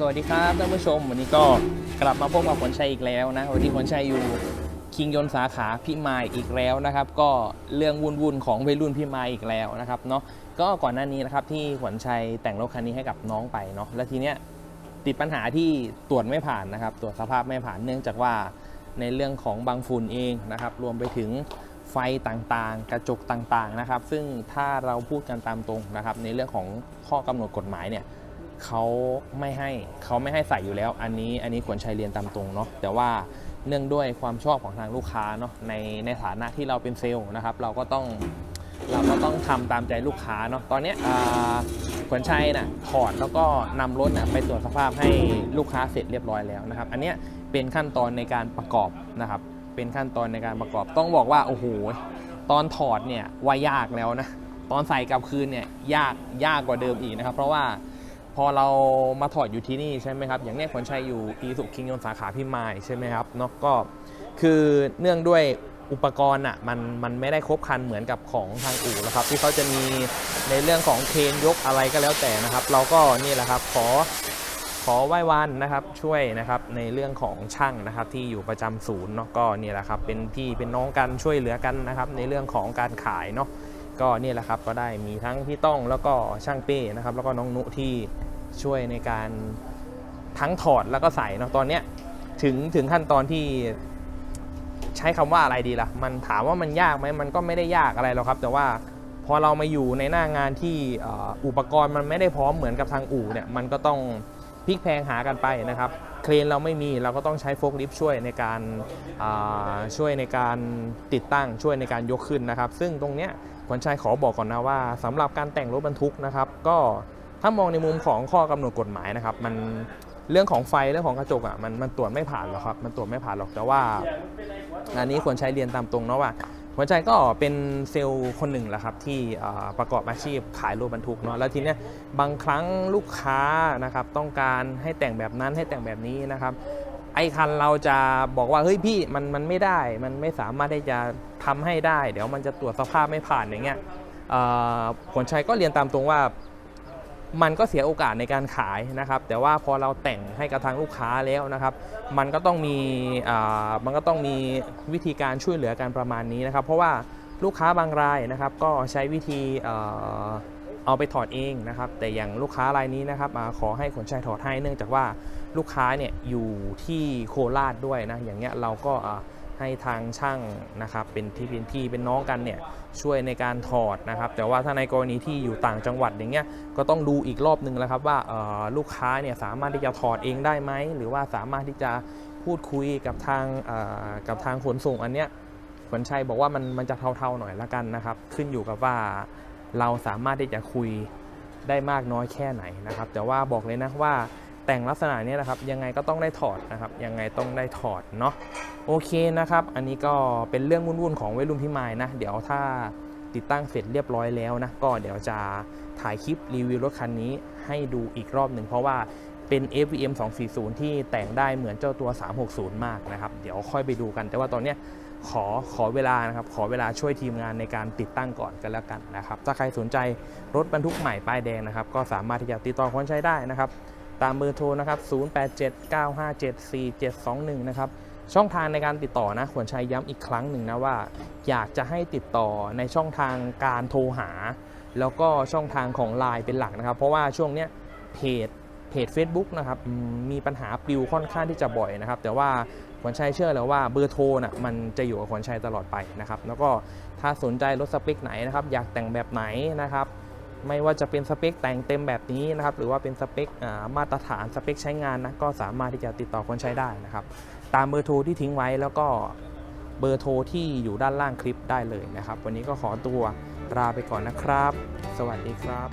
สวัสดีครับท่านผู้ชม วันนี้ก็กลับมาพบกับขวัญชัยอีกแล้วนะ วันนี้ขวัญชัยอยู่คิงยนสาขาพิมายอีกแล้วนะครับ ก็เรื่องวุ่นๆของวัยรุ่นพิมายอีกแล้วนะครับเนาะก็ก่อนหน้านี้นะครับที่ขวัญชัยแต่งรถคันนี้ให้กับน้องไปเนาะแล้วทีเนี้ยติดปัญหาที่ตรวจไม่ผ่านนะครับ ตรวจสภาพไม่ผ่านเนื่องจากว่าในเรื่องของบางฝุ่นเองนะครับ รวมไปถึงไฟต่างๆ กระจกต่างๆนะครับ ซึ่งถ้าเราพูดกันตามตรงนะครับ ในเรื่องของข้อกำหนดกฎหมายเนี่ย เขาไม่ให้เขาไม่ให้ใส่อยู่แล้ว อันนี้อันนี้ควรใช้เรียนตามตรงเนาะแต่ว่าเนื่องด้วยความชอบของทางลูกค้าเนาะในในฐานะที่เราเป็นเซลล์นะครับ เราก็ต้องเราก็ต้องทำตามใจลูกค้าเนาะตอนนี้ขวัญชัยนะถอดแล้วก็นำรถนะไปตรวจสภาพให้ลูกค้าเสร็จเรียบร้อยแล้วนะครับ อันเนี้ยเป็นขั้นตอนในการประกอบนะครับ เป็นขั้นตอนในการประกอบต้องบอกว่าโอ้โหตอนถอดเนี่ยว่ายากแล้วนะตอนใส่กลับคืนเนี่ยยากยากกว่าเดิมอีกนะครับ เพราะว่า อเรามาถอดอยู่ที่นี่ใช่ไหมครับอย่างเนี้ยคนใช้อยู่อีสุคิงยนสาขาพิมายใช่ไหมครับเนาะก็คือเนื่องด้วยอุปกรณ์อะมันมันไม่ได้ครบครันเหมือนกับของทางอู่แล้วครับ ที่เขาจะมีในเรื่องของเครนยกอะไรก็แล้วแต่นะครับ เราก็นี่แหละครับขอขอไหว้วานนะครับช่วยนะครับในเรื่องของช่างนะครับที่อยู่ประจำศูนย์เนาะก็นี่แหละครับเป็นพี่เป็นน้องกันช่วยเหลือกันนะครับในเรื่องของการขายเนาะก็นี่แหละครับก็ได้มีทั้งพี่ต้องแล้วก็ช่างเป้นะครับแล้วก็น้องนุที่ ช่วยในการทั้งถอดแล้วก็ใส่เนาะตอนเนี้ยถึงถึงขั้นตอนที่ใช้คำว่าอะไรดีล่ะ มันถามว่ามันยากไหมมันก็ไม่ได้ยากอะไรหรอกครับ แต่ว่าพอเรามาอยู่ในหน้างานที่อุปกรณ์มันไม่ได้พร้อมเหมือนกับทางอู่เนี่ยมันก็ต้องพลิกแพงหากันไปนะครับ เครนเราไม่มีเราก็ต้องใช้โฟล์คลิฟช่วยในการาช่วยในการติดตั้งช่วยในการยกขึ้นนะครับ ซึ่งตรงเนี้ยขวัญชัยขอบอกก่อนนะว่าสำหรับการแต่งรถบรรทุกนะครับ ก็ ถ้ามองในมุมของข้อกำหนดกฎหมายนะครับ มันเรื่องของไฟเรื่องของกระจกอะมันมันตรวจไม่ผ่านหรอกครับ มันตรวจไม่ผ่านหรอกแต่ว่าอันนี้ควรใช้เรียนตามตรงเนาะว่าขวัญชัยก็เป็นเซลล์คนหนึ่งแหละครับที่ประกอบอาชีพขายรถบรรทุกเนาะแล้วทีเนี้ยบางครั้งลูกค้านะครับต้องการให้แต่งแบบนั้นให้แต่งแบบนี้นะครับไอ้คันเราจะบอกว่าเฮ้ยพี่มันมันไม่ได้มันไม่สามารถที่จะทำให้ได้ เดี๋ยวมันจะตรวจสภาพไม่ผ่านอย่างเงี้ยผลชัยก็เรียนตามตรงว่า มันก็เสียโอกาสในการขายนะครับ แต่ว่าพอเราแต่งให้กับทางลูกค้าแล้วนะครับ มันก็ต้องมีมันก็ต้องมีวิธีการช่วยเหลือกันประมาณนี้นะครับ เพราะว่าลูกค้าบางรายนะครับ ก็ใช้วิธีเอาไปถอดเองนะครับ แต่อย่างลูกค้ารายนี้นะครับอาขอให้ขนชัยถอดให้เนื่องจากว่าลูกค้าเนี่ยอยู่ที่โคราชด้วยนะอย่างเงี้ยเราก็ ให้ทางช่างนะครับเป็นที่เป็นพี่เป็นน้องกันเนี่ยช่วยในการถอดนะครับ แต่ว่าถ้าในกรณีที่อยู่ต่างจังหวัดอย่างเงี้ยก็ต้องดูอีกรอบนึงแล้วครับว่าลูกค้าเนี่ยสามารถที่จะถอดเองได้ไหมหรือว่าสามารถที่จะพูดคุยกับทางกับทางขนส่งอันเนี้ยขวัญชัยบอกว่ามันมันจะเท่าๆหน่อยละกันนะครับ ขึ้นอยู่กับว่าเราสามารถที่จะคุยได้มากน้อยแค่ไหนนะครับ แต่ว่าบอกเลยนะว่า แต่งลักษณะนี้นะครับยังไงก็ต้องได้ถอดนะครับยังไงต้องได้ถอดเนาะโอเคนะครับ อันนี้ก็เป็นเรื่องวุ่นๆของวัยรุ่นพี่มายนะ เดี๋ยวถ้าติดตั้งเสร็จเรียบร้อยแล้วนะ ก็เดี๋ยวจะถ่ายคลิปรีวิวรถคันนี้ให้ดูอีกรอบหนึ่งเพราะว่าเป็น FVM 240 ที่แต่งได้เหมือนเจ้าตัว 360 มากนะครับ เดี๋ยวค่อยไปดูกัน แต่ว่าตอนนี้ขอขอเวลานะครับ ขอเวลาช่วยทีมงานในการติดตั้งก่อนกันแล้วกันนะครับ ถ้าใครสนใจรถบรรทุกใหม่ป้ายแดงนะครับ ก็สามารถที่จะติดต่อคนใช้ได้นะครับ ตามเบอร์โทรนะครับ0879574721 นะครับ ช่องทางในการติดต่อนะควรใช้ย้ำอีกครั้งหนึ่งนะว่า อยากจะให้ติดต่อในช่องทางการโทรหา แล้วก็ช่องทางของ Line เป็นหลักนะครับ เพราะว่าช่วงเนี้ยเพจเพจ Facebook นะครับมีปัญหาปลิวค่อนข้างที่จะบ่อยนะครับ แต่ว่าขวัญชัยเชื่อแล้วว่าเบอร์โทรน่ะมันจะอยู่กับขวัญชัยตลอดไปนะครับ แล้วก็ถ้าสนใจรถสเปคไหนนะครับ อยากแต่งแบบไหนนะครับ ไม่ว่าจะเป็นสเปคแต่งเต็มแบบนี้นะครับ หรือว่าเป็นสเปคมาตรฐานสเปคใช้งานนะก็สามารถที่จะติดต่อคนใช้ได้นะครับ ตามเบอร์โทรที่ทิ้งไว้แล้วก็เบอร์โทรที่อยู่ด้านล่างคลิปได้เลยนะครับ วันนี้ก็ขอตัวลาไปก่อนนะครับ สวัสดีครับ